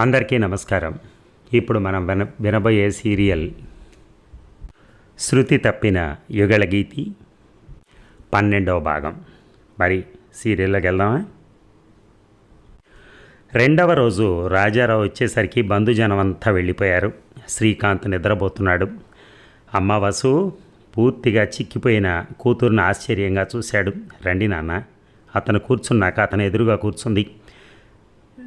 అందరికీ నమస్కారం. ఇప్పుడు మనం విన వినబోయే సీరియల్ శృతి తప్పిన యుగళగీతి పన్నెండవ భాగం. మరి సీరియల్లోకి వెళ్దామా? రెండవ రోజు రాజారావు వచ్చేసరికి బంధుజనం అంతా వెళ్ళిపోయారు. శ్రీకాంత్ నిద్రపోతున్నాడు. అమ్మ వసు పూర్తిగా చిక్కిపోయిన కూతురును ఆశ్చర్యంగా చూశాడు. రండి నాన్న అతను కూర్చున్నాక అతను ఎదురుగా కూర్చుంది.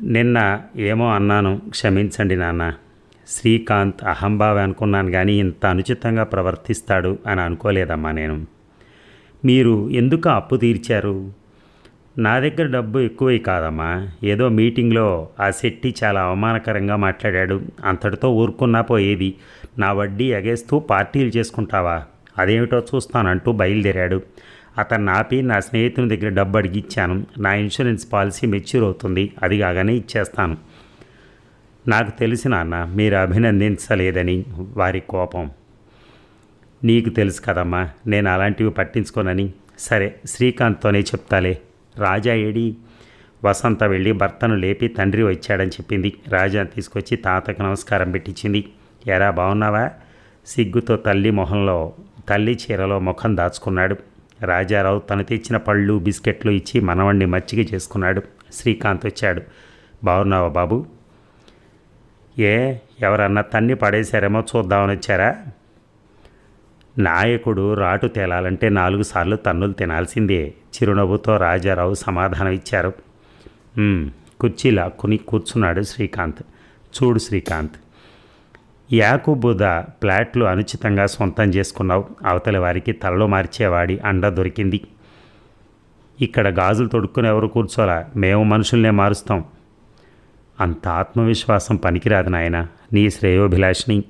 నిన్న ఏమో అన్నాను క్షమించండి నాన్న. శ్రీకాంత్ అహంభావి అనుకున్నాను కానీ ఇంత అనుచితంగా ప్రవర్తిస్తాడు అని అనుకోలేదమ్మా నేను. మీరు ఎందుకు అప్పు తీర్చారు? నా దగ్గర డబ్బు ఎక్కువై కాదమ్మా. ఏదో మీటింగ్లో ఆ శెట్టి చాలా అవమానకరంగా మాట్లాడాడు. అంతటితో ఊరుకున్నా పోయేది. నా వడ్డీ ఎగేస్తూ పార్టీలు చేసుకుంటావా? అదేమిటో చూస్తానంటూ బయలుదేరాడు. అతన్ని ఆపి నా స్నేహితుని దగ్గర డబ్బు అడిగి ఇచ్చాను. నా ఇన్సూరెన్స్ పాలసీ మెచ్యూర్ అవుతుంది. అది కాగానే ఇచ్చేస్తాను. నాకు తెలిసిన అన్న మీరు అభినందించలేదని వారి కోపం. నీకు తెలుసు కదమ్మా నేను అలాంటివి పట్టించుకోనని. సరే శ్రీకాంత్తోనే చెప్తాలే. రాజా ఏడి వసంత వెళ్ళి భర్తను లేపి తండ్రి వచ్చాడని చెప్పింది. రాజా తీసుకొచ్చి తాతకు నమస్కారం పెట్టించింది. ఎరా బాగున్నావా సిగ్గుతో తల్లి మొహంలో తల్లి చీరలో ముఖం దాచుకున్నాడు. రాజారావు తను తెచ్చిన పళ్ళు బిస్కెట్లు ఇచ్చి మనవణ్ణి మచ్చిక చేసుకున్నాడు. శ్రీకాంత్ వచ్చాడు. బాగున్నావా బాబు? ఏ ఎవరన్నా తన్ని పడేశారేమో చూద్దామని వచ్చారా? నాయకుడు రాటు తేలాలంటే నాలుగు సార్లు తన్నులు తినాల్సిందే. చిరునవ్వుతో రాజారావు సమాధానం ఇచ్చారు. కుర్చీ లాక్కుని కూర్చున్నాడు శ్రీకాంత్. చూడు శ్రీకాంత్ యాకుబుద ప్లాట్లు అనుచితంగా సొంతం చేసుకున్నావు. అవతలి వారికి తలలో మార్చేవాడి అండ దొరికింది. ఇక్కడ గాజులు తొడుక్కుని ఎవరు కూర్చోలా మేము మనుషుల్నే మారుస్తాం. అంత ఆత్మవిశ్వాసం పనికిరాదు నాయన నీ శ్రేయోభిలాషిని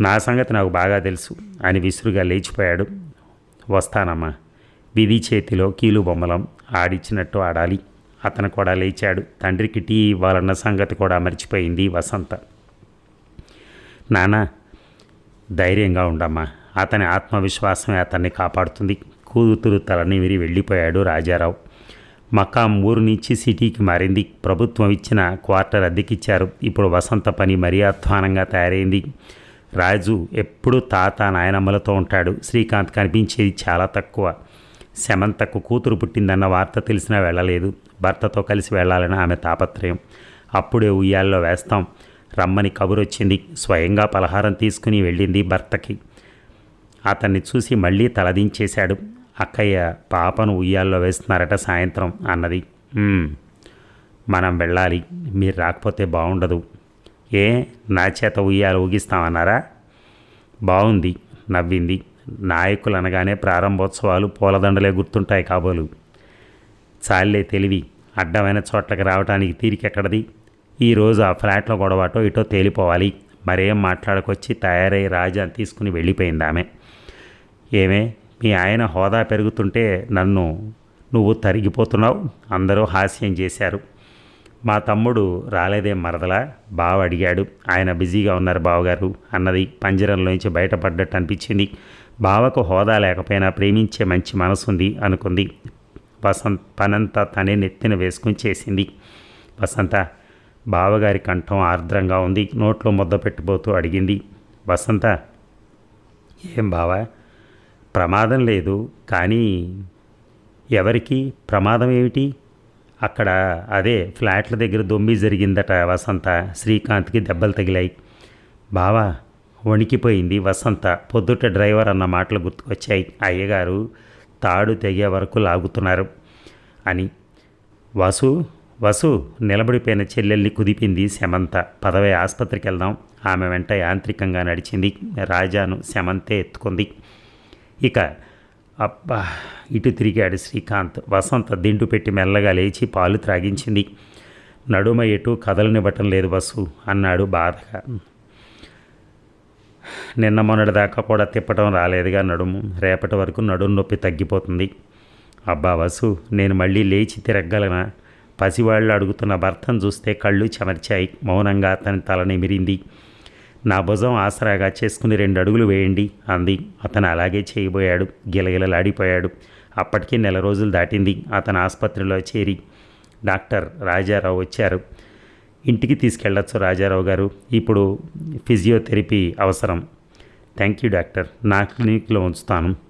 నా సంగతి నాకు బాగా తెలుసు. అని విసురుగా లేచిపోయాడు. వస్తానమ్మా. విధి చేతిలో కీలు బొమ్మలం ఆడిచ్చినట్టు ఆడాలి. అతను కూడా లేచాడు. తండ్రికి టీ ఇవ్వాలన్న సంగతి కూడా మర్చిపోయింది వసంత. నానా ధైర్యంగా ఉండమ్మా. అతని ఆత్మవిశ్వాసమే అతన్ని కాపాడుతుంది. కూతురు తలని విరి వెళ్ళిపోయాడు రాజారావు. మకాం ఊరు నుంచి సిటీకి మారింది. ప్రభుత్వం ఇచ్చిన క్వార్టర్ అద్దెకిచ్చారు. ఇప్పుడు వసంత పని మరీ అధ్వానంగా తయారైంది. రాజు ఎప్పుడూ తాత నాయనమ్మలతో ఉంటాడు. శ్రీకాంత్ కనిపించేది చాలా తక్కువ. శమంతకు కూతురు పుట్టిందన్న వార్త తెలిసినా వెళ్ళలేదు. భర్తతో కలిసి వెళ్ళాలని ఆమె తాపత్రయం. అప్పుడే ఉయ్యాల్లో వేస్తాం. రమ్మని కబురొచ్చింది. స్వయంగా పలహారం తీసుకుని వెళ్ళింది భర్తకి. అతన్ని చూసి మళ్ళీ తలదించేశాడు. అక్కయ్య పాపను ఉయ్యాల్లో వేస్తున్నారట సాయంత్రం అన్నది. మనం వెళ్ళాలి. మీరు రాకపోతే బాగుండదు ఏ నా చేత ఉయ్యాలు ఊగిస్తామన్నారా? బాగుంది నవ్వింది. నాయకులు అనగానే ప్రారంభోత్సవాలు పూలదండలే గుర్తుంటాయి కాబోలు. చాలే తెలివి. అడ్డమైన చోట్లకి రావడానికి తీరికెక్కడది? ఈరోజు ఆ ఫ్లాట్లో గొడవటో ఇటో తేలిపోవాలి. మరేం మాట్లాడకొచ్చి తయారై రాజాని తీసుకుని వెళ్ళిపోయింది ఆమె. ఏమే మీ ఆయన హోదా పెరుగుతుంటే నన్ను నువ్వు తరిగిపోతున్నావు? అందరూ హాస్యం చేశారు. మా తమ్ముడు రాలేదేం మరదలా? బావ అడిగాడు. ఆయన బిజీగా ఉన్నారు బావగారు. అన్నది పంజరంలోంచి బయటపడ్డట్టు అనిపించింది. బావకు హోదా లేకపోయినా ప్రేమించే మంచి మనసుంది అనుకుంది. వసంత్ పనంతా తనే నెత్తిన వేసుకుని చేసింది. వసంత బావగారి కంఠం ఆర్ద్రంగా ఉంది. నోట్లో ముద్ద పెట్టిపోతూ అడిగింది. వసంత ఏం బావా? ప్రమాదం లేదు. కానీ ఎవరికి? ప్రమాదం ఏమిటి? అక్కడ అదే ఫ్లాట్ల దగ్గర దొమ్మి జరిగిందట వసంత. శ్రీకాంత్కి దెబ్బలు తగిలాయి. బావా వణికిపోయింది వసంత. పొద్దుట డ్రైవర్ అన్న మాటలు గుర్తుకొచ్చాయి. అయ్యగారు తాడు తెగే వరకు లాగుతున్నారు అని. వసు వసు నిలబడిపోయిన చెల్లెల్ని కుదిపింది శమంత. పదవే ఆసుపత్రికి వెళ్దాం. ఆమె వెంట యాంత్రికంగా నడిచింది. రాజాను శమంతే ఎత్తుకుంది. ఇక అబ్బా ఇటు తిరిగాడు శ్రీకాంత్. వసంత దిండు పెట్టి మెల్లగా లేచి పాలు త్రాగించింది. నడుమ ఎటు కదలనివ్వటం లేదు బస్సు అన్నాడు బాధగా. నిన్న మొన్నటి దాకా కూడా తిప్పటం రాలేదుగా నడుము. రేపటి వరకు నడుము నొప్పి తగ్గిపోతుంది. అబ్బా వసు నేను మళ్ళీ లేచి తిరగలనా పసివాళ్ళు అడుగుతున్న భర్తను చూస్తే కళ్ళు చెమర్చాయి. మౌనంగా అతని తల నిమిరింది. నా భుజం ఆసరాగా చేసుకుని రెండు అడుగులు వేయండి అంది. అతను అలాగే చేయబోయాడు. గిలగిలలాడిపోయాడు. అప్పటికి నెల రోజులు దాటింది. అతను ఆసుపత్రిలో చేరి డాక్టర్ రాజారావు వచ్చారు. ఇంటికి తీసుకెళ్ళచ్చు రాజారావు గారు. ఇప్పుడు ఫిజియోథెరపీ అవసరం. Thank you doctor. నా క్లినిక్లో ఉంచుతాను.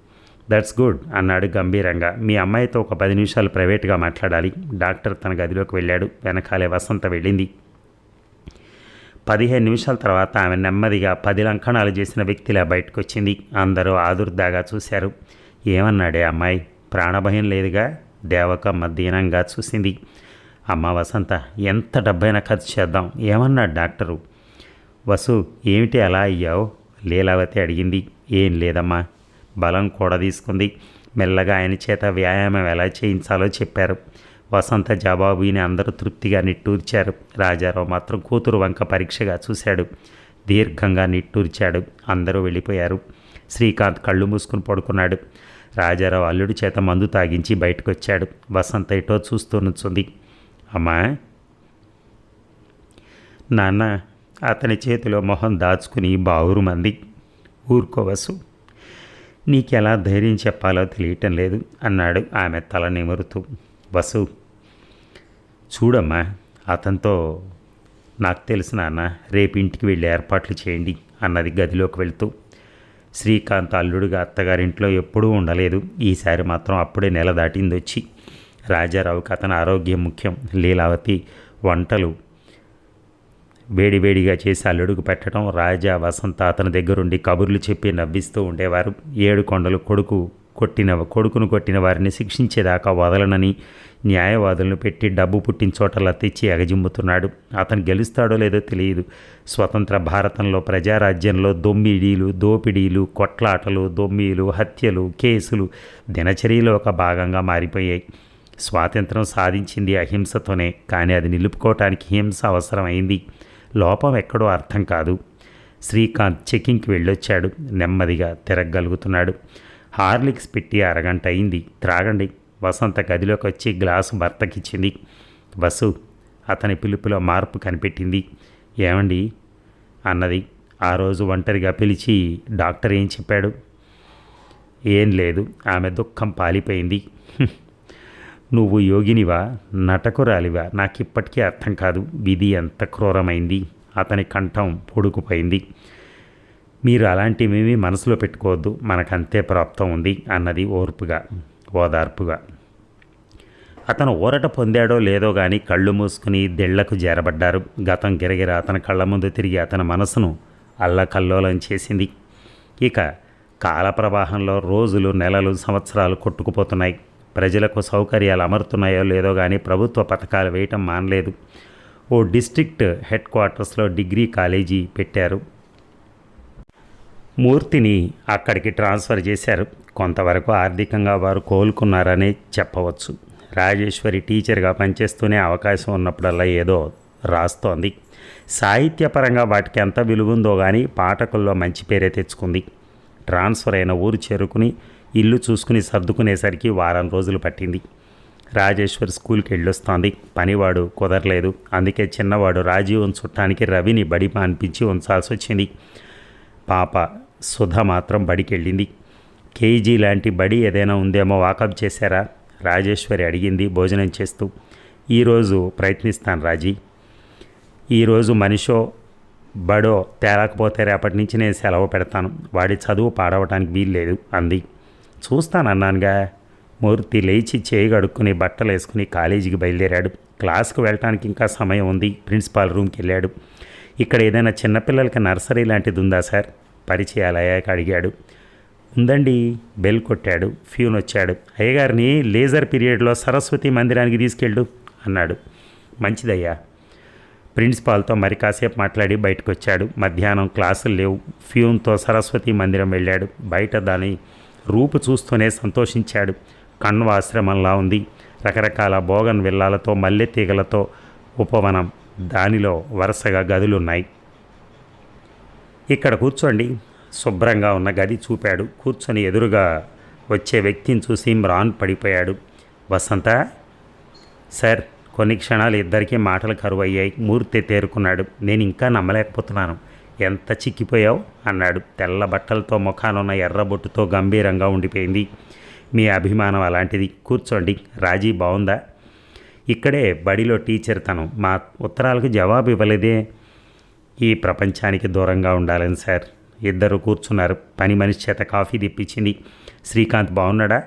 దట్స్ గుడ్ అన్నాడు గంభీరంగా. మీ అమ్మాయితో ఒక పది నిమిషాలు ప్రైవేట్గా మాట్లాడాలి. డాక్టర్ తన గదిలోకి వెళ్ళాడు. వెనకాలే వసంత వెళ్ళింది. పదిహేను నిమిషాల తర్వాత ఆమె నెమ్మదిగా పది లంకణాలు చేసిన వ్యక్తిలా బయటకు వచ్చింది అందరూ ఆదుర్దాగా చూశారు. ఏమన్నాడే అమ్మాయి? ప్రాణభయం లేదుగా? దేవకమ్మ దీనంగా చూసింది. అమ్మ వసంత ఎంత డబ్బైనా ఖర్చు చేద్దాం. ఏమన్నాడు డాక్టరు? వసు ఏమిటి అలా అయ్యావు? లీలావతి అడిగింది. ఏం లేదమ్మా. బలం కూడా తీసుకుంది. మెల్లగా ఆయన చేత వ్యాయామం ఎలా చేయించాలో చెప్పారు. వసంత జవాబు విని అందరూ తృప్తిగా నిట్టూర్చారు. రాజారావు మాత్రం కూతురు వంక పరీక్షగా చూశాడు. దీర్ఘంగా నిట్టూర్చాడు. అందరూ వెళ్ళిపోయారు. శ్రీకాంత్ కళ్ళు మూసుకుని పడుకున్నాడు. రాజారావు అల్లుడి చేత మందు తాగించి బయటకు వచ్చాడు వసంత ఇటో చూస్తూ నుంచుంది. అమ్మా! నాన్న! అతని చేతిలో మొహం దాచుకుని బావురు మంది ఊరుకోవసు నీకెలా ధైర్యం చెప్పాలో తెలియటం లేదు అన్నాడు ఆమె తల నిమురుతూ. వసు చూడమ్మా అతనితో నాకు తెలుసు నాన్న రేపు ఇంటికి వెళ్ళి ఏర్పాట్లు చేయండి అన్నది గదిలోకి వెళ్తూ. శ్రీకాంత్ అల్లుడుగా అత్తగారింట్లో ఎప్పుడూ ఉండలేదు. ఈసారి మాత్రం అప్పుడే నెల దాటింది వచ్చి రాజారావుకి అతని ఆరోగ్యం ముఖ్యం. లీలావతి వంటలు వేడివేడిగా చేసి అల్లుడుకు పెట్టడం రాజా వసంత అతని దగ్గరుండి కబుర్లు చెప్పి నవ్విస్తూ ఉండేవారు. ఏడు కొండలు కొడుకు కొట్టిన కొడుకును కొట్టిన వారిని శిక్షించేదాకా వదలనని న్యాయవాదులను పెట్టి డబ్బు పుట్టిన చోటలా తెచ్చి ఎగజిమ్ముతున్నాడు. అతను గెలుస్తాడో లేదో తెలియదు. స్వతంత్ర భారతంలో ప్రజారాజ్యంలో దొమ్మిడీలు దోపిడీలు కొట్లాటలు దొమ్మీలు హత్యలు కేసులు దినచర్యలో ఒక భాగంగా మారిపోయాయి. స్వాతంత్రం సాధించింది అహింసతోనే కానీ అది నిలుపుకోవటానికి హింస అవసరమైంది. లోపం ఎక్కడో అర్థం కాదు. శ్రీకాంత్ చెకింగ్కి వెళ్ళొచ్చాడు. నెమ్మదిగా తిరగగలుగుతున్నాడు. హార్లిక్స్ పెట్టి అరగంట అయింది. త్రాగండి. వసంత గదిలోకి వచ్చి గ్లాసు భర్తకిచ్చింది. బస్సు అతని పిలుపులో మార్పు కనిపెట్టింది. ఏమండి? అన్నది. ఆ రోజు ఒంటరిగా పిలిచి డాక్టర్ ఏం చెప్పాడు? ఏం లేదు. ఆమె దుఃఖం పాలిపోయింది. నువ్వు యోగినివా? నటకురాలివా? నాకిప్పటికీ అర్థం కాదు. విధి ఎంత క్రూరమైంది. అతని కంఠం పొడుకుపోయింది. మీరు అలాంటివేమీ మనసులో పెట్టుకోవద్దు. మనకంతే ప్రాప్తం ఉంది అన్నది ఓర్పుగా ఓదార్పుగా. అతను ఊరట పొందాడో లేదో కానీ కళ్ళు మూసుకుని దిళ్ళకు చేరబడ్డారు గతం గిరగిర అతని కళ్ళ ముందు తిరిగి అతని మనసును అల్లకల్లోలం చేసింది. ఇక కాల ప్రవాహంలో రోజులు నెలలు సంవత్సరాలు కొట్టుకుపోతున్నాయి. ప్రజలకు సౌకర్యాలు అమరుతున్నాయో లేదో కానీ ప్రభుత్వ పథకాలు వేయటం మానలేదు. ఓ డిస్ట్రిక్ట్ హెడ్ క్వార్టర్స్లో డిగ్రీ కాలేజీ పెట్టారు. మూర్తిని అక్కడికి ట్రాన్స్ఫర్ చేశారు. కొంతవరకు ఆర్థికంగా వారు కోలుకున్నారనే చెప్పవచ్చు. రాజేశ్వరి టీచర్గా పనిచేస్తూనే అవకాశం ఉన్నప్పుడల్లా ఏదో రాస్తోంది. సాహిత్యపరంగా వాటికి ఎంత విలువ ఉందో కానీ పాఠకుల్లో మంచి పేరే తెచ్చుకుంది. ట్రాన్స్ఫర్ అయిన ఊరు చేరుకుని ఇల్లు చూసుకుని సర్దుకునేసరికి వారం రోజులు పట్టింది. రాజేశ్వర్ స్కూల్కి వెళ్ళొస్తోంది. పనివాడు కుదరలేదు. అందుకే చిన్నవాడు రాజీవం చుట్టానికి రవిని బడి అనిపించి ఉంచాల్సి వచ్చింది పాప సుధ మాత్రం బడికి వెళ్ళింది కేజీ లాంటి బడి ఏదైనా ఉందేమో వాకప్ చేశారా? రాజేశ్వరి అడిగింది భోజనం చేస్తూ. ఈరోజు ప్రయత్నిస్తాను రాజీ. ఈరోజు మనిషో బడో తేలకపోతే రేపటి నుంచి నేను సెలవు పెడతాను. వాడి చదువు పాడవటానికి వీల్లేదు అంది. చూస్తానన్నానుగా. మూర్తి లేచి చేయి కడుక్కుని బట్టలు వేసుకుని కాలేజీకి బయలుదేరాడు. క్లాస్కు వెళ్ళటానికి ఇంకా సమయం ఉంది. ప్రిన్సిపాల్ రూమ్కి వెళ్ళాడు. ఇక్కడ ఏదైనా చిన్నపిల్లలకి నర్సరీ లాంటిది ఉందా సార్? పరిచయాలు అయ్యాక అడిగాడు. ఉందండి. బెల్ కొట్టాడు. ఫ్యూన్ వచ్చాడు. అయ్యగారిని లేజర్ పీరియడ్లో సరస్వతి మందిరానికి తీసుకెళ్ళు అన్నాడు. మంచిదయ్యా. ప్రిన్సిపాల్తో మరి కాసేపు మాట్లాడి బయటకు వచ్చాడు మధ్యాహ్నం క్లాసులు లేవు. ఫ్యూన్తో సరస్వతి మందిరం వెళ్ళాడు. బయట దాని రూపు చూస్తూనే సంతోషించాడు. కణ్వాశ్రమంలా ఉంది. రకరకాల బోగన్ విల్లాలతో మల్లె తీగలతో ఉపవనం. దానిలో వరుసగా గదులున్నాయి. ఇక్కడ కూర్చోండి. శుభ్రంగా ఉన్న గది చూపాడు. కూర్చొని ఎదురుగా వచ్చే వ్యక్తిని చూసి మ్రాన్ పడిపోయాడు. వసంత! సార్ కొన్ని క్షణాలు ఇద్దరికీ మాటలు కరువయ్యాయి. మూర్తి తేరుకున్నాడు. నేను ఇంకా నమ్మలేకపోతున్నాను. ఎంత చిక్కిపోయావు? అన్నాడు. తెల్ల బట్టలతో ముఖానున్న ఎర్రబొట్టుతో గంభీరంగా ఉండిపోయింది. మీ అభిమానం అలాంటిది. కూర్చోండి. రాజీ బాగుందా ఇక్కడే బడిలో టీచర్ తను. మా ఉత్తరాలకు జవాబు ఇవ్వలేదే. ఈ ప్రపంచానికి దూరంగా ఉండాలని సార్. ఇద్దరు కూర్చున్నారు. పని మనిషి చేత కాఫీ తెప్పించింది. శ్రీకాంత్ బాగున్నాడా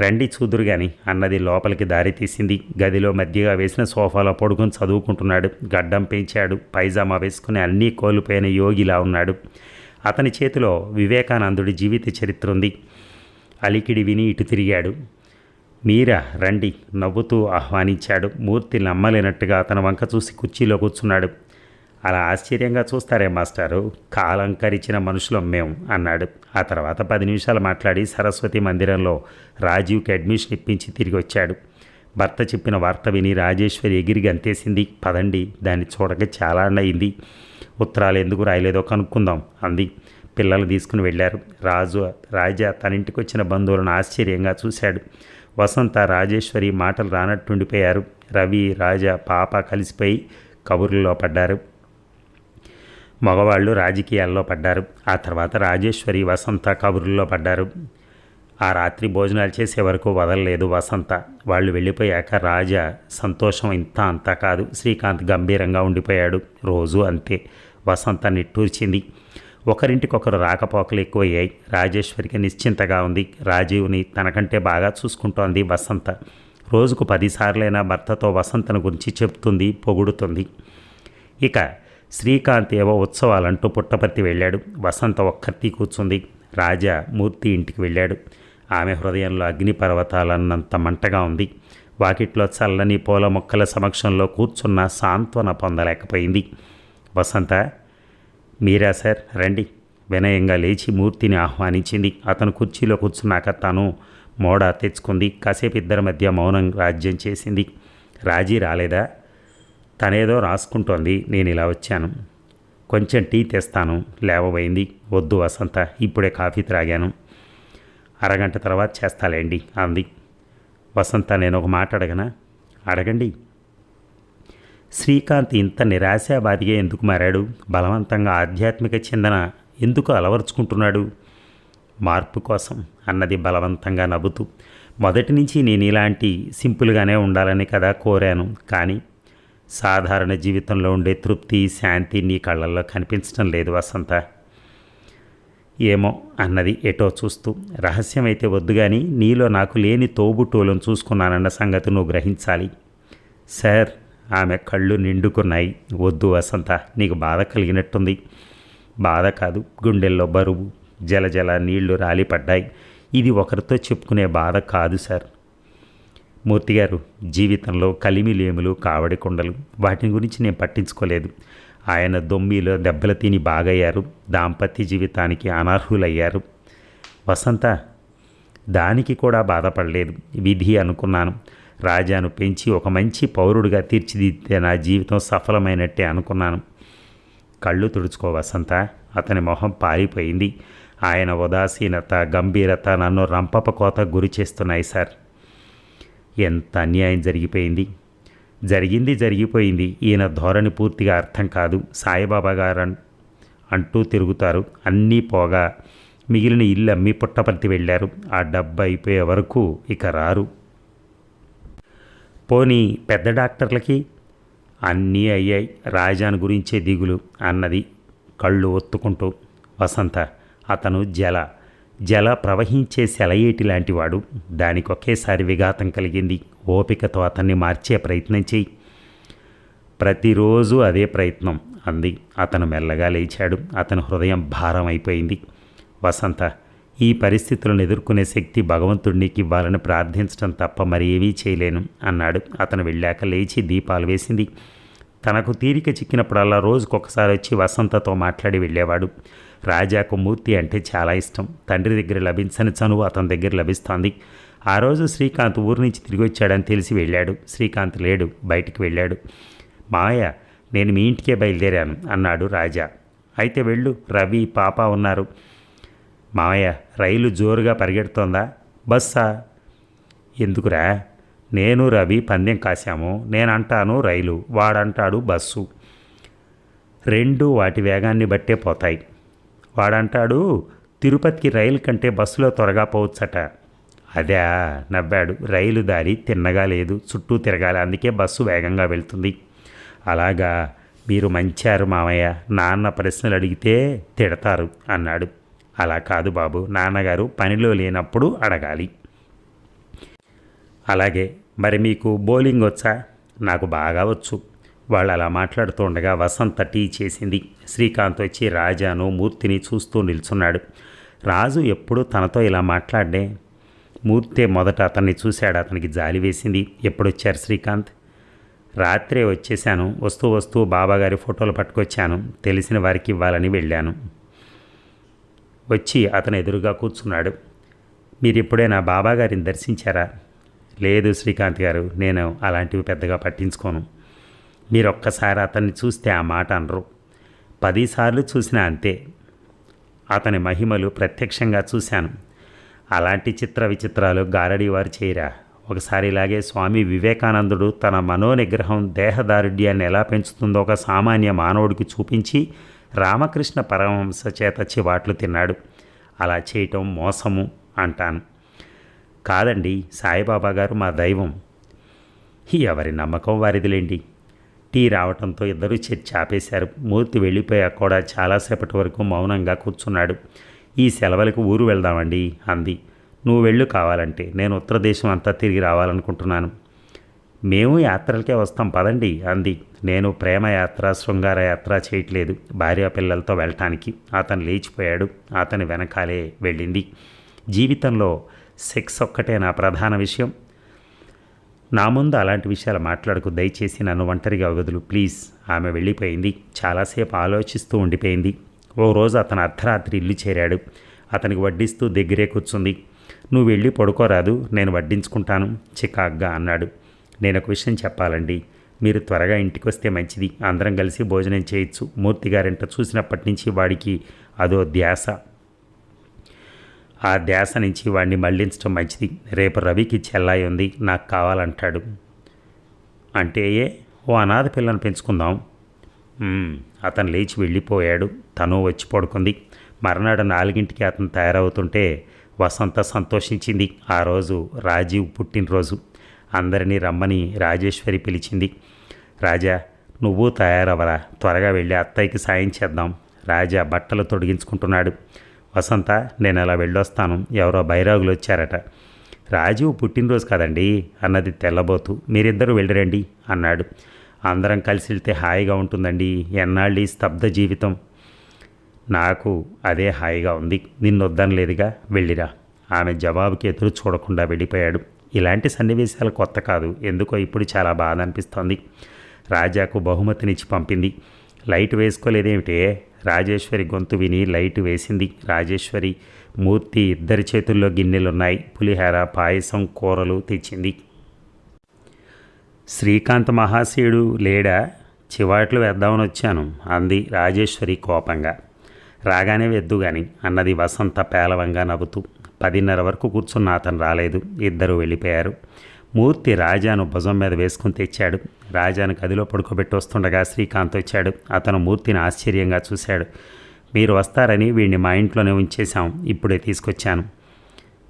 రండి చూదురు గాని అన్నది లోపలికి దారి తీసింది. గదిలో మధ్యగా వేసిన సోఫాలో పడుకొని చదువుకుంటున్నాడు. గడ్డం పెంచాడు పైజామా వేసుకుని అన్నీ కోల్పోయిన యోగిలా ఉన్నాడు. అతని చేతిలో వివేకానందుడి జీవిత చరిత్ర ఉంది. అలికిడి విని ఇటు తిరిగాడు. మీరా రండి నవ్వుతూ ఆహ్వానించాడు. మూర్తి నమ్మలేనట్టుగా అతని వంక చూసి కుర్చీలో కూర్చున్నాడు. అలా ఆశ్చర్యంగా చూస్తారే మాస్టారు? కాలంకరించిన మనుషులం మేము అన్నాడు. ఆ తర్వాత పది నిమిషాలు మాట్లాడి సరస్వతి మందిరంలో రాజీవ్కి అడ్మిషన్ ఇప్పించి తిరిగి వచ్చాడు భర్త చెప్పిన వార్త విని రాజేశ్వరి ఎగిరి గంతేసింది. పదండి దాన్ని చూడక చాలా అయింది ఉత్తరాలు ఎందుకు రాయలేదో కనుక్కుందాం అంది. పిల్లలు తీసుకుని వెళ్ళారు. రాజు రాజా తన ఇంటికి వచ్చిన బంధువులను ఆశ్చర్యంగా చూశాడు. వసంత రాజేశ్వరి మాటలు రానట్టుండిపోయారు. రవి రాజా పాప కలిసిపోయి కబుర్లలో పడ్డారు. మగవాళ్ళు రాజకీయాల్లో పడ్డారు. ఆ తర్వాత రాజేశ్వరి వసంత కబుర్లో పడ్డారు. ఆ రాత్రి భోజనాలు చేసే వరకు వదలలేదు వసంత. వాళ్ళు వెళ్ళిపోయాక రాజా సంతోషం ఇంత అంతా కాదు. శ్రీకాంత్ గంభీరంగా ఉండిపోయాడు. రోజు అంతే. వసంత నిట్టూర్చింది. ఒకరింటికొకరు రాకపోకలు ఎక్కువయ్యాయి. రాజేశ్వరికి నిశ్చింతగా ఉంది. రాజీవ్ని తనకంటే బాగా చూసుకుంటోంది వసంత. రోజుకు పదిసార్లైనా భర్తతో వసంతను గురించి చెప్తుంది పొగుడుతుంది. ఇక శ్రీకాంత్ ఏవో ఉత్సవాలంటూ పుట్టపర్తి వెళ్ళాడు. వసంత ఒక్కర్తి కూర్చుంది. రాజా మూర్తి ఇంటికి వెళ్ళాడు. ఆమె హృదయంలో అగ్నిపర్వతాలన్నంత మంటగా ఉంది. వాకిట్లో చల్లని పూల మొక్కల సమక్షంలో కూర్చున్న సాంత్వన పొందలేకపోయింది. వసంత మీరా సార్ రండి. వినయంగా లేచి మూర్తిని ఆహ్వానించింది. అతను కుర్చీలో కూర్చున్నాక తను మోడ తెచ్చుకుంది. కాసేపు ఇద్దరి మధ్య మౌనం రాజ్యం చేసింది. రాజీ రాలేదా? తనేదో రాసుకుంటోంది నేను ఇలా వచ్చాను. కొంచెం టీ తెస్తాను లేవబోయింది. వద్దు వసంత ఇప్పుడే కాఫీ త్రాగాను. అరగంట తర్వాత చేస్తాలేండి అంది. వసంత నేను ఒక మాట అడగనా? అడగండి. శ్రీకాంత్ ఇంత నిరాశాబాధిగా ఎందుకు మారాడు? బలవంతంగా ఆధ్యాత్మిక చిందన ఎందుకు అలవరుచుకుంటున్నాడు? మార్పు కోసం అన్నది బలవంతంగా నవ్వుతూ మొదటి నుంచి నేను ఇలాంటి సింపుల్గానే ఉండాలని కదా కోరాను కానీ సాధారణ జీవితంలో ఉండే తృప్తి శాంతి నీ కళ్ళల్లో కనిపించడం లేదు వసంత. ఏమో అన్నది ఎటో చూస్తూ. రహస్యమైతే వద్దు కానీ నీలో నాకు లేని తోబుట్టువులను చూసుకున్నానన్న సంగతి నువ్వు గ్రహించాలి. సార్ ఆమె కళ్ళు నిండుకున్నాయి. వద్దు వసంత నీకు బాధ కలిగినట్టుంది. బాధ కాదు గుండెల్లో బరువు జలజల నీళ్ళు రాలిపడ్డాయి. ఇది ఒకరితో చెప్పుకునే బాధ కాదు సార్. మూర్తి గారు జీవితంలో కలిమిలేములు కావడి కొండలు వాటిని గురించి నేను పట్టించుకోలేదు. ఆయన దొమ్మిలో దెబ్బలు తిని బాగయ్యారు. దాంపత్య జీవితానికి అనర్హులయ్యారు. వసంత దానికి కూడా బాధపడలేదు. విధి అనుకున్నాను. రాజాను పెంచి ఒక మంచి పౌరుడిగా తీర్చిదిద్దే నా జీవితం సఫలమైనట్టే అనుకున్నాను. కళ్ళు తుడుచుకో వసంత. అతని మొహం పారిపోయింది. ఆయన ఉదాసీనత గంభీరత నన్ను రంపప కోత గురి చేస్తున్నాయి సార్. ఎంత అన్యాయం జరిగిపోయింది? జరిగింది జరిగిపోయింది. ఈయన ధోరణి పూర్తిగా అర్థం కాదు. సాయిబాబా గారు అన్- అంటూ తిరుగుతారు. అన్నీ పోగా మిగిలిన ఇల్లు అమ్మి పుట్టపర్తి వెళ్ళారు. ఆ డబ్బు అయిపోయే వరకు ఇక రారు. పోనీ పెద్ద డాక్టర్లకి? అన్నీ అయ్యాయి. రాజాని గురించే దిగులు అన్నది కళ్ళు ఒత్తుకుంటూ. వసంత అతను జల జల ప్రవహించే సెలయేటి లాంటివాడు. దానికొకేసారి విఘాతం కలిగింది. ఓపికతో అతన్ని మార్చే ప్రయత్నం చేయి. ప్రతిరోజు అదే ప్రయత్నం అంది. అతను మెల్లగా లేచాడు. అతని హృదయం భారం అయిపోయింది. వసంత ఈ పరిస్థితులను ఎదుర్కొనే శక్తి భగవంతుడు నీకు ఇవ్వాలని ప్రార్థించడం తప్ప మరి ఏమీ చేయలేను అన్నాడు. అతను వెళ్ళాక లేచి దీపాలు వేసింది. తనకు తీరిక చిక్కినప్పుడల్లా రోజుకొకసారి వచ్చి వసంతతో మాట్లాడి వెళ్ళేవాడు. రాజాకు మూర్తి అంటే చాలా ఇష్టం. తండ్రి దగ్గర లభించని చనువు అతని దగ్గర లభిస్తోంది. ఆ రోజు శ్రీకాంత్ ఊరి నుంచి తిరిగి వచ్చాడని తెలిసి వెళ్ళాడు. శ్రీకాంత్ లేడు బయటికి వెళ్ళాడు. మాయ నేను మీ ఇంటికే బయలుదేరాను అన్నాడు రాజా. అయితే వెళ్ళు రవి పాప ఉన్నారు. మావయ్య రైలు జోరుగా పరిగెడుతోందా? బస్సా. ఎందుకురా? నేను రవి పందెం కాశాము. నేనంటాను రైలు వాడంటాడు బస్సు. రెండు వాటి వేగాన్ని బట్టే పోతాయి. వాడంటాడు తిరుపతికి రైలు కంటే బస్సులో త్వరగా పోవచ్చట. అదే నవ్వాడు. రైలు దారి తిన్నగా లేదు చుట్టూ తిరగాలి అందుకే బస్సు వేగంగా వెళ్తుంది. అలాగా మీరు మంచారు మామయ్య నాన్న ప్రశ్నలు అడిగితే తిడతారు అన్నాడు. అలా కాదు బాబు నాన్నగారు పనిలో లేనప్పుడు అడగాలి. అలాగే మరి మీకు బౌలింగ్ వచ్చా నాకు బాగా వచ్చు. వాళ్ళు అలా మాట్లాడుతుండగా వసంత టీ చేసింది. శ్రీకాంత్ వచ్చి రాజాను మూర్తిని చూస్తూ నిల్చున్నాడు. రాజు ఎప్పుడూ తనతో ఇలా మాట్లాడే? మూర్తే మొదట అతన్ని చూశాడు అతనికి జాలి వేసింది. ఎప్పుడొచ్చారు శ్రీకాంత్? రాత్రే వచ్చేసాను వస్తూ వస్తూ బాబాగారి ఫోటోలు పట్టుకొచ్చాను. తెలిసిన వారికి ఇవ్వాలని వెళ్ళాను. వచ్చి అతను ఎదురుగా కూర్చున్నాడు. మీరు ఎప్పుడైనా బాబాగారిని దర్శించారా? లేదు శ్రీకాంత్ గారు నేను అలాంటివి పెద్దగా పట్టించుకోను. మీరు ఒక్కసారి అతన్ని చూస్తే ఆ మాట అనరు. పదిసార్లు చూసినా అంతే. అతని మహిమలు ప్రత్యక్షంగా చూశాను. అలాంటి చిత్ర విచిత్రాలు గారడి వారు చేయరా? ఒకసారి ఇలాగే స్వామి వివేకానందుడు తన మనోనిగ్రహం దేహదారుఢ్యాన్ని ఎలా పెంచుతుందో ఒక సామాన్య మానవుడికి చూపించి రామకృష్ణ పరమహంస చేత చివాట్లు తిన్నాడు. అలా చేయటం మోసము అంటాను. కాదండి సాయిబాబా గారు మా దైవం. ఎవరి నమ్మకం వారిదిలేండి? టీ రావటంతో ఇద్దరూ చర్చ ఆపేశారు మూర్తి వెళ్ళిపోయాక కూడా చాలాసేపటి వరకు మౌనంగా కూర్చున్నాడు. ఈ సెలవులకు ఊరు వెళ్దామండి అంది. నువ్వు వెళ్ళు కావాలంటే నేను ఉత్తరదేశం అంతా తిరిగి రావాలనుకుంటున్నాను. మేము యాత్రలకే వస్తాం పదండి అంది. నేను ప్రేమ యాత్ర శృంగార యాత్ర చేయట్లేదు భార్య పిల్లలతో వెళ్ళటానికి. అతను లేచిపోయాడు అతని వెనకాలే వెళ్ళింది. జీవితంలో సెక్స్ ఒక్కటే నా ప్రధాన విషయం. నా ముందు అలాంటి విషయాలు మాట్లాడుకు. దయచేసి నన్ను ఒంటరిగా వదులు. ప్లీజ్. ఆమె వెళ్ళిపోయింది. చాలాసేపు ఆలోచిస్తూ ఉండిపోయింది. ఓ రోజు అతను అర్ధరాత్రి ఇల్లు చేరాడు. అతనికి వడ్డిస్తూ దగ్గరే కూర్చుంది. నువ్వు వెళ్ళి పడుకోరాదు. నేను వడ్డించుకుంటాను చికాగ్గా అన్నాడు. నేను ఒక విషయం చెప్పాలండి. మీరు త్వరగా ఇంటికి వస్తే మంచిది. అందరం కలిసి భోజనం చేయొచ్చు. మూర్తి గారింట చూసినప్పటి నుంచి వాడికి అదో ధ్యాస. ఆ ధ్యాస నుంచి వాడిని మళ్ళించడం మంచిది. రేపు రవికి చెల్లాయి ఉంది నాకు కావాలంటాడు. అంటే ఏ? ఓ అనాథ పిల్లను పెంచుకుందాం. అతను లేచి వెళ్ళిపోయాడు. తను వచ్చి పడుకుంది. మర్నాడు నాలుగింటికి అతను తయారవుతుంటే వసంత సంతోషించింది. ఆ రోజు రాజీవ్ పుట్టినరోజు. అందరినీ రమ్మని రాజేశ్వరి పిలిచింది. రాజా నువ్వు తయారవరా? త్వరగా వెళ్ళి అత్తయ్యకి సాయం చేద్దాం. రాజా బట్టలు తొడిగించుకుంటున్నాడు. వసంత నేను అలా వెళ్ళొస్తాను. ఎవరో బైరాగులు వచ్చారట. రాజీవ్ పుట్టినరోజు కదండి? అన్నది తెల్లబోతు మీరిద్దరూ వెళ్ళిరండి అన్నాడు. అందరం కలిసి వెళ్తే హాయిగా ఉంటుందండి. ఎన్నాళ్ళు స్తబ్ద జీవితం. నాకు అదే హాయిగా ఉంది. నిన్ను వద్దనలేదుగా వెళ్ళిరా. ఆమె జవాబుకి ఎదురు చూడకుండా వెళ్ళిపోయాడు. ఇలాంటి సన్నివేశాలు కొత్త కాదు. ఎందుకో ఇప్పుడు చాలా బాధ అనిపిస్తోంది. రాజాకు బహుమతినిచ్చి పంపింది. లైట్ వేసుకోలేదేమిటే? రాజేశ్వరి గొంతు విని లైట్ వేసింది. రాజేశ్వరి మూర్తి ఇద్దరి చేతుల్లో గిన్నెలున్నాయి. పులిహార పాయసం కూరలు తెచ్చింది. శ్రీకాంత్ మహాశయుడు లేడా? చివాట్లు వేద్దామని వచ్చాను అంది రాజేశ్వరి కోపంగా. రాగానే వెద్దు గాని అన్నది వసంత పేలవంగా నవ్వుతూ. పదిన్నర వరకు కూర్చున్న అతను రాలేదు. ఇద్దరు వెళ్ళిపోయారు. మూర్తి రాజాను భుజం మీద వేసుకుని తెచ్చాడు. రాజాను గదిలో పడుకోబెట్టి వస్తుండగా శ్రీకాంత్ వచ్చాడు. అతను మూర్తిని ఆశ్చర్యంగా చూశాడు. మీరు వస్తారని వీడిని మా ఇంట్లోనే ఉంచేశాం. ఇప్పుడే తీసుకొచ్చాను.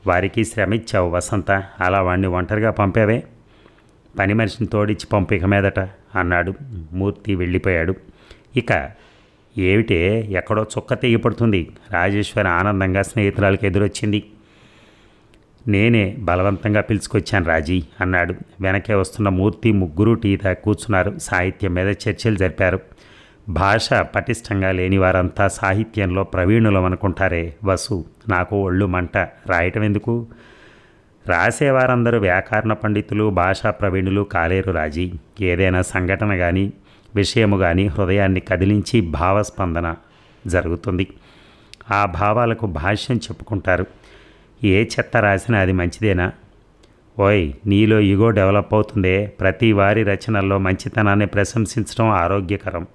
వారికి శ్రమ ఇచ్చావు వసంత. అలా వాడిని ఒంటరిగా పంపావే? పని మనిషిని తోడిచ్చి పంపిక మీదట అన్నాడు. మూర్తి వెళ్ళిపోయాడు. ఇక ఏమిటే? ఎక్కడో చుక్క తెగిపడుతుంది. రాజేశ్వరి ఆనందంగా స్నేహితురాలకు ఎదురొచ్చింది. నేనే బలవంతంగా పిలుచుకొచ్చాను రాజీ అన్నాడు. వెనకే వస్తున్న మూర్తి ముగ్గురు టీత కూర్చున్నారు. సాహిత్యం మీద చర్చలు జరిపారు. భాష పటిష్టంగా లేని వారంతా సాహిత్యంలో ప్రవీణులం అనుకుంటారే వసు నాకు ఒళ్ళు మంట. రాయటం ఎందుకు? రాసేవారందరూ వ్యాకరణ పండితులు భాషా ప్రవీణులు కాలేరు రాజీ. ఏదైనా సంఘటన కానీ విషయము కానీ హృదయాన్ని కదిలించి భావస్పందన జరుగుతుంది. ఆ భావాలకు భాష్యం చెప్పుకుంటారు. ఏ చెత్త రాసినా అది మంచిదేనా? ఓయ్ నీలో ఇగో డెవలప్ అవుతుందే. ప్రతి వారి రచనల్లో మంచితనాన్ని ప్రశంసించడం ఆరోగ్యకరం.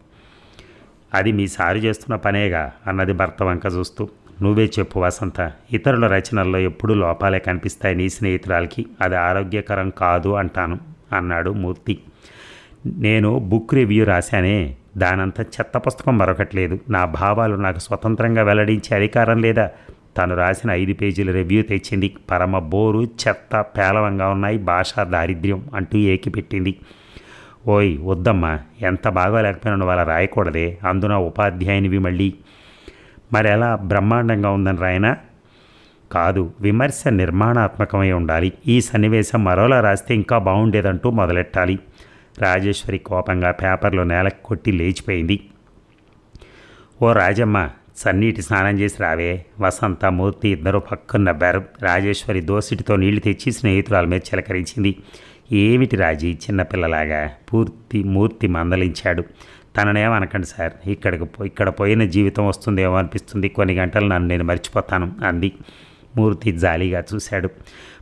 అది మీ సారు చేస్తున్న పనేగా అన్నది భర్త వంక చూస్తూ నువ్వే చెప్పు వసంత ఇతరుల రచనల్లో ఎప్పుడూ లోపాలే కనిపిస్తాయి నీ స్నేహితురాలకి. అది ఆరోగ్యకరం కాదు అంటాను అన్నాడు మూర్తి. నేను బుక్ రివ్యూ రాశానే దానంత చెత్త పుస్తకం మరొకట్లేదు నా భావాలు నాకు స్వతంత్రంగా వెల్లడించే అధికారం లేదా? తను రాసిన ఐదు పేజీల రివ్యూ తెచ్చింది. పరమ బోరు చెత్త పేలవంగా ఉన్నాయి భాషా దారిద్ర్యం అంటూ ఏకిపెట్టింది. ఓయ్ వద్దమ్మా ఎంత బాగా లేకపోయినా వాళ్ళ రాయకూడదే అందున ఉపాధ్యాయునివి మళ్ళీ. మరి ఎలా బ్రహ్మాండంగా ఉందని రాయనా? కాదు విమర్శ నిర్మాణాత్మకమై ఉండాలి. ఈ సన్నివేశం మరోలా రాస్తే ఇంకా బాగుండేదంటూ మొదలెట్టాలి. రాజేశ్వరి కోపంగా పేపర్లో నేలకు కొట్టి లేచిపోయింది. ఓ రాజమ్మ సన్నీటి స్నానం చేసి రావే. వసంత మూర్తి ఇద్దరు పక్కన నవ్వారు. రాజేశ్వరి దోసిటితో నీళ్ళు తెచ్చి స్నేహితురాల మీద చిలకరించింది. ఏమిటి రాజీ చిన్నపిల్లలాగా పూర్తి మూర్తి మందలించాడు. తననేమనకండి సార్. ఇక్కడికి పో- ఇక్కడ పోయిన జీవితం వస్తుందేమో అనిపిస్తుంది. కొన్ని గంటలు నన్ను నేను మర్చిపోతాను అంది. మూర్తి జాలీగా చూశాడు.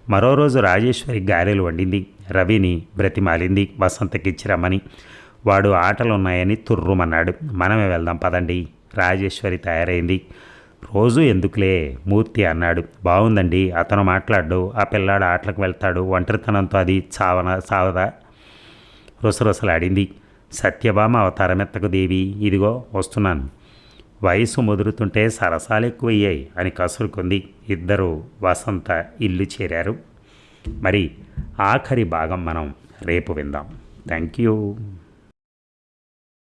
మరో రోజు రాజేశ్వరి గారెలు వండింది. రవిని బ్రతిమాలింది. వసంతకిచ్చి రమ్మని. వాడు ఆటలు ఉన్నాయని తుర్రుమన్నాడు. మనమే వెళ్దాం పదండి. రాజేశ్వరి తయారైంది. రోజు ఎందుకులే? మూర్తి అన్నాడు. బాగుందండి అతను మాట్లాడు ఆ పిల్లాడు ఆటలకు వెళ్తాడు. ఒంటరితనంతో అది చావన చావదా? రుసరుసలాడింది. సత్యభామ అవతారమెత్తకు దేవి. ఇదిగో వస్తున్నాను. వయసు ముదురుతుంటే సరసాలు ఎక్కువయ్యాయి అని కసురుకుంది. ఇద్దరు వసంత ఇల్లు చేరారు. మరి ఆఖరి భాగం మనం రేపు విందాం. Thank you.